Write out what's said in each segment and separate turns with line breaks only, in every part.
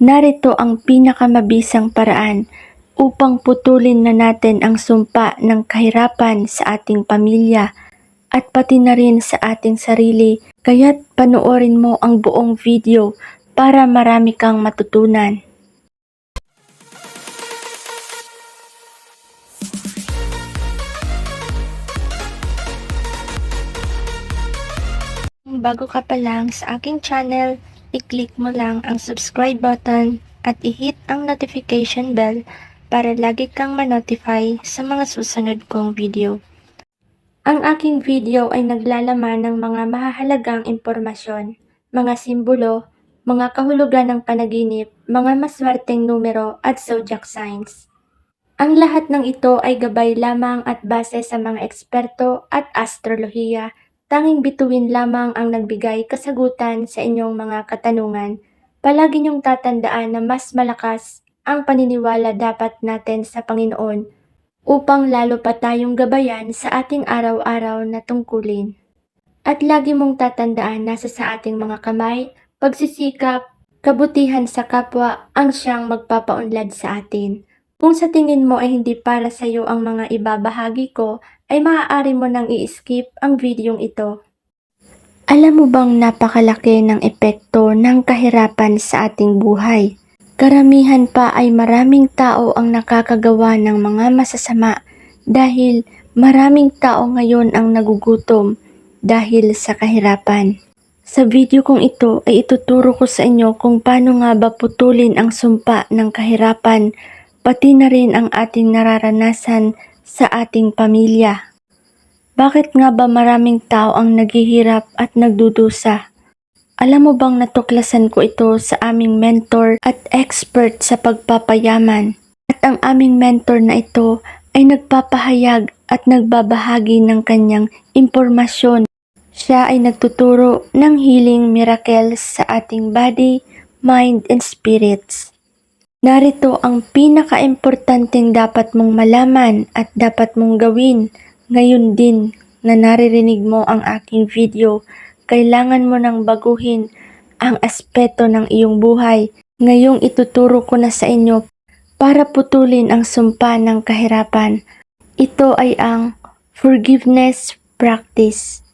Narito ang pinakamabisang paraan upang putulin na natin ang sumpa ng kahirapan sa ating pamilya at pati na rin sa ating sarili. Kaya't panoorin mo ang buong video para marami kang matutunan. Bago ka pa lang sa aking channel, i-click mo lang ang subscribe button at i-hit ang notification bell para lagi kang ma-notify sa mga susunod kong video. Ang aking video ay naglalaman ng mga mahahalagang impormasyon, mga simbolo, mga kahulugan ng panaginip, mga maswerteng numero at zodiac signs. Ang lahat ng ito ay gabay lamang at base sa mga eksperto at astrolohiya Tanging bituin lamang ang nagbigay kasagutan sa inyong mga katanungan. Palagi niyong tatandaan na mas malakas ang paniniwala dapat natin sa Panginoon upang lalo pa tayong gabayan sa ating araw-araw na tungkulin. At lagi mong tatandaan nasa sa ating mga kamay, pagsisikap, kabutihan sa kapwa ang siyang magpapaunlad sa atin. Kung sa tingin mo ay hindi para sa iyo ang mga ibabahagi ko, ay maaari mo nang i-skip ang videong ito. Alam mo bang napakalaki ng epekto ng kahirapan sa ating buhay? Karamihan pa ay maraming tao ang nakakagawa ng mga masasama dahil maraming tao ngayon ang nagugutom dahil sa kahirapan. Sa video kong ito ay ituturo ko sa inyo kung paano nga ba putulin ang sumpa ng kahirapan pati na rin ang ating nararanasan sa ating pamilya. Bakit nga ba maraming tao ang naghihirap at nagdudusa? Alam mo bang natuklasan ko ito sa aming mentor at expert sa pagpapayaman? At ang aming mentor na ito ay nagpapahayag at nagbabahagi ng kanyang impormasyon. Siya ay nagtuturo ng healing miracles sa ating body, mind, and spirits. Narito ang pinaka-importanteng dapat mong malaman at dapat mong gawin ngayon din na naririnig mo ang aking video. Kailangan mo nang baguhin ang aspeto ng iyong buhay. Ngayong ituturo ko na sa inyo para putulin ang sumpa ng kahirapan. Ito ay ang forgiveness practice.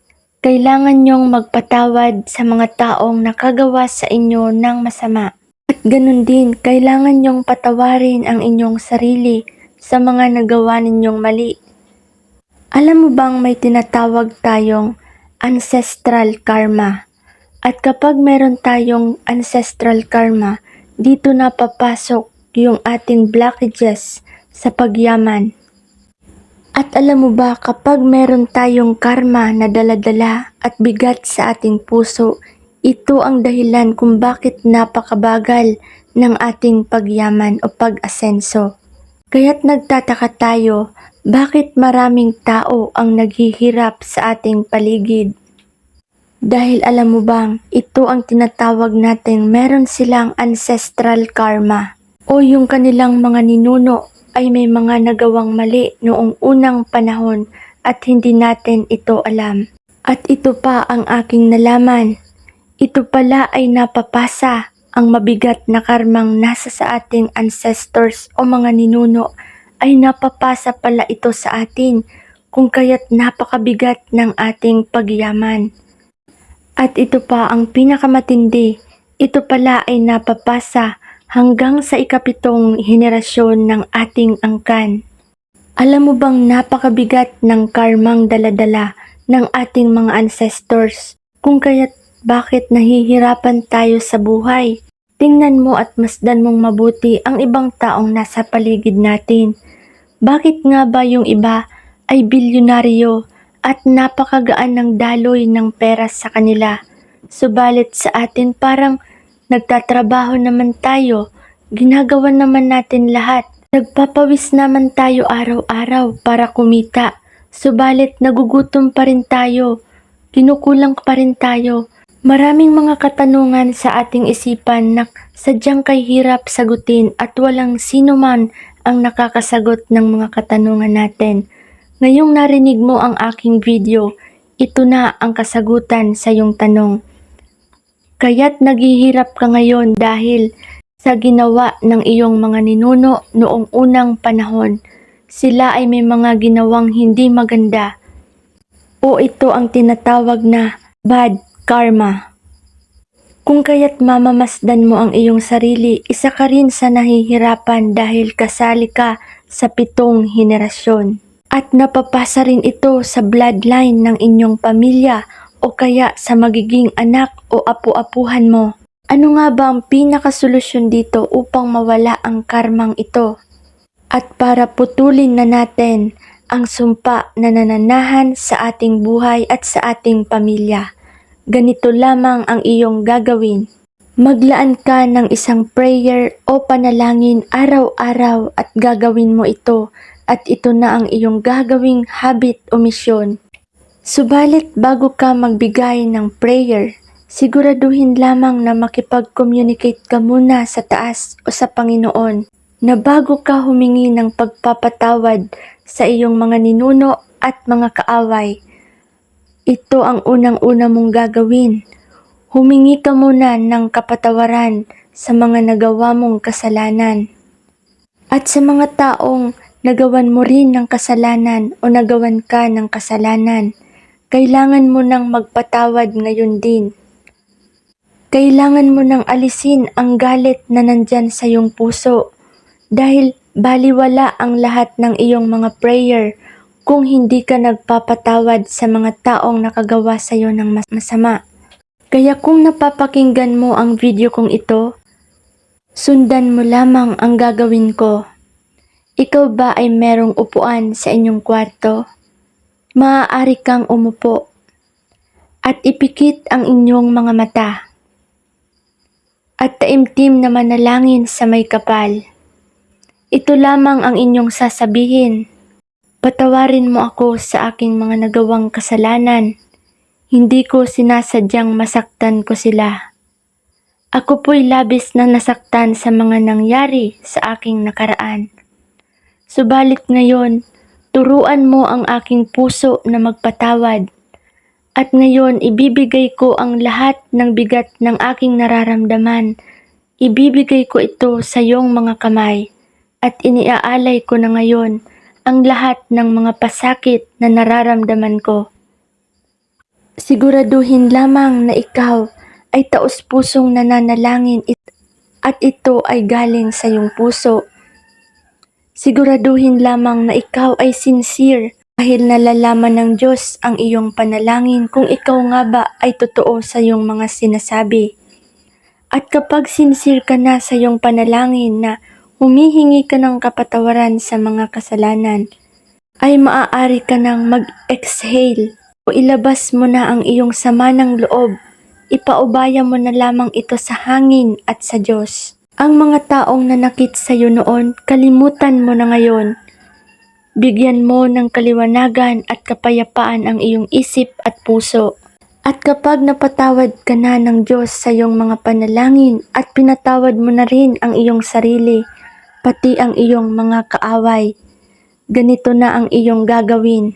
Kailangan niyong magpatawad sa mga taong nakagawa sa inyo ng masama. At ganun din, kailangan niyong patawarin ang inyong sarili sa mga nagawa ninyong mali. Alam mo bang may tinatawag tayong ancestral karma? At kapag meron tayong ancestral karma, dito na papasok yung ating blockages sa pagyaman. At alam mo ba kapag meron tayong karma na daladala at bigat sa ating puso, ito ang dahilan kung bakit napakabagal ng ating pagyaman o pag-asenso. Kaya't nagtataka tayo bakit maraming tao ang naghihirap sa ating paligid. Dahil alam mo bang ito ang tinatawag nating meron silang ancestral karma o yung kanilang mga ninuno ay may mga nagawang mali noong unang panahon at hindi natin ito alam. At ito pa ang aking nalaman ito pala ay napapasa ang mabigat na karmang nasa sa ating ancestors o mga ninuno ay napapasa pala ito sa atin kung kaya't napakabigat ng ating pagyaman. At ito pa ang pinakamatindi, ito pala ay napapasa hanggang sa ikapitong henerasyon ng ating angkan. Alam mo bang napakabigat ng karmang daladala ng ating mga ancestors kung kaya't bakit nahihirapan tayo sa buhay? Tingnan mo at masdan mong mabuti ang ibang taong nasa paligid natin. Bakit nga ba yung iba ay bilyonaryo at napakagaan ng daloy ng pera sa kanila? Subalit sa atin parang nagtatrabaho naman tayo, ginagawa naman natin lahat. Nagpapawis naman tayo araw-araw para kumita. Subalit nagugutom pa rin tayo, kinukulang pa rin tayo. Maraming mga katanungan sa ating isipan na sadyang kay hirap sagutin at walang sino man ang nakakasagot ng mga katanungan natin. Ngayong narinig mo ang aking video, ito na ang kasagutan sa iyong tanong. Kaya't naghihirap ka ngayon dahil sa ginawa ng iyong mga ninuno noong unang panahon. Sila ay may mga ginawang hindi maganda o ito ang tinatawag na bad karma. Kung kaya't mamamasdan mo ang iyong sarili, isa ka rin sa nahihirapan dahil kasali ka sa pitong henerasyon. At napapasa rin ito sa bloodline ng inyong pamilya o kaya sa magiging anak o apu-apuhan mo. Ano nga ba ang pinakasolusyon dito upang mawala ang karmang ito? At para putulin na natin ang sumpa na nananahan sa ating buhay at sa ating pamilya. Ganito lamang ang iyong gagawin. Maglaan ka ng isang prayer o panalangin araw-araw at gagawin mo ito at ito na ang iyong gagawing habit o misyon. Subalit bago ka magbigay ng prayer, siguraduhin lamang na makipag-communicate ka muna sa taas o sa Panginoon na bago ka humingi ng pagpapatawad sa iyong mga ninuno at mga kaaway. Ito ang unang-una mong gagawin. Humingi ka muna ng kapatawaran sa mga nagawa mong kasalanan. At sa mga taong nagawan mo rin ng kasalanan o nagawan ka ng kasalanan, kailangan mo nang magpatawad ngayon din. Kailangan mo nang alisin ang galit na nandyan sa iyong puso dahil baliwala ang lahat ng iyong mga prayer kung hindi ka nagpapatawad sa mga taong nakagawa sa iyo ng mas- masama. Kaya kung napapakinggan mo ang video kong ito, sundan mo lamang ang gagawin ko. Ikaw ba ay merong upuan sa inyong kwarto? Maaari kang umupo at ipikit ang inyong mga mata at taimtim na manalangin sa may kapal. Ito lamang ang inyong sasabihin. Patawarin mo ako sa aking mga nagawang kasalanan. Hindi ko sinasadyang masaktan ko sila. Ako po'y labis na nasaktan sa mga nangyari sa aking nakaraan. Subalit ngayon, turuan mo ang aking puso na magpatawad. At ngayon, ibibigay ko ang lahat ng bigat ng aking nararamdaman. Ibibigay ko ito sa iyong mga kamay. At iniaalay ko na ngayon ang lahat ng mga pasakit na nararamdaman ko. Siguraduhin lamang na ikaw ay taos-pusong nananalangin at ito ay galing sa iyong puso. Siguraduhin lamang na ikaw ay sincere dahil nalalaman ng Diyos ang iyong panalangin kung ikaw nga ba ay totoo sa iyong mga sinasabi. At kapag sincere ka na sa iyong panalangin na humihingi ka ng kapatawaran sa mga kasalanan, ay maaari ka nang mag-exhale o ilabas mo na ang iyong sama ng loob. Ipaubaya mo na lamang ito sa hangin at sa Diyos. Ang mga taong nanakit sa iyo noon, kalimutan mo na ngayon. Bigyan mo ng kaliwanagan at kapayapaan ang iyong isip at puso. At kapag napatawad ka na ng Diyos sa iyong mga panalangin at pinatawad mo na rin ang iyong sarili, pati ang iyong mga kaaway, ganito na ang iyong gagawin.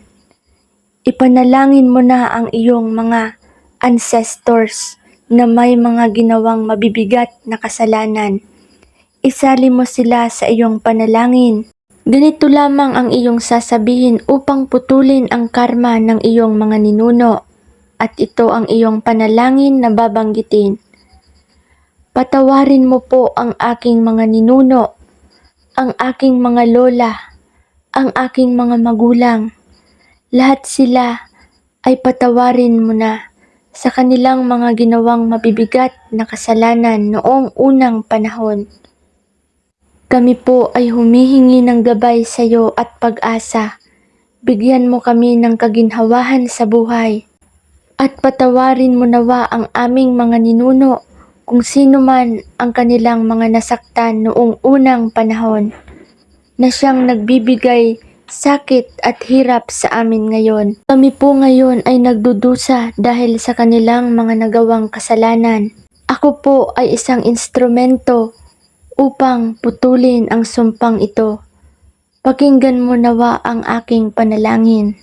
Ipanalangin mo na ang iyong mga ancestors na may mga ginawang mabibigat na kasalanan. Isali mo sila sa iyong panalangin. Ganito lamang ang iyong sasabihin upang putulin ang karma ng iyong mga ninuno at ito ang iyong panalangin na babanggitin. Patawarin mo po ang aking mga ninuno, ang aking mga lola, ang aking mga magulang. Lahat sila ay patawarin mo na sa kanilang mga ginawang mabibigat na kasalanan noong unang panahon. Kami po ay humihingi ng gabay sa iyo at pag-asa. Bigyan mo kami ng kaginhawahan sa buhay. At patawarin mo nawa ang aming mga ninuno kung sino man ang kanilang mga nasaktan noong unang panahon na siyang nagbibigay sakit at hirap sa amin ngayon. Kami po ngayon ay nagdudusa dahil sa kanilang mga nagawang kasalanan. Ako po ay isang instrumento upang putulin ang sumpang ito. Pakinggan mo nawa ang aking panalangin.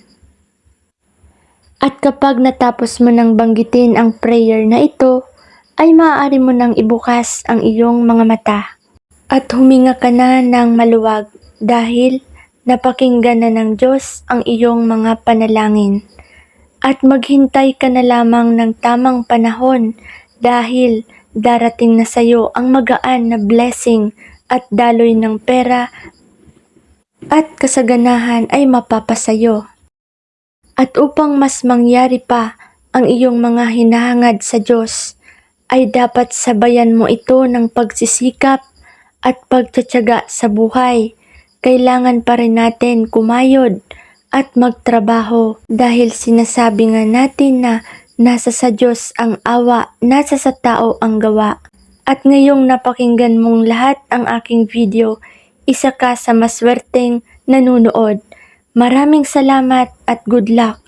At kapag natapos mo nang banggitin ang prayer na ito, ay maaari mo nang ibukas ang iyong mga mata. At huminga ka na ng maluwag dahil napakinggan na ng Diyos ang iyong mga panalangin. At maghintay ka na lamang ng tamang panahon dahil darating na sa iyo ang magaan na blessing at daloy ng pera at kasaganahan ay mapapasayo. At upang mas mangyari pa ang iyong mga hinahangad sa Diyos, ay dapat sabayan mo ito ng pagsisikap at pagtsatsaga sa buhay. Kailangan pa rin natin kumayod at magtrabaho dahil sinasabi nga natin na nasa sa Diyos ang awa, nasa sa tao ang gawa. At ngayong napakinggan mong lahat ang aking video, isa ka sa maswerteng nanunood. Maraming salamat at good luck.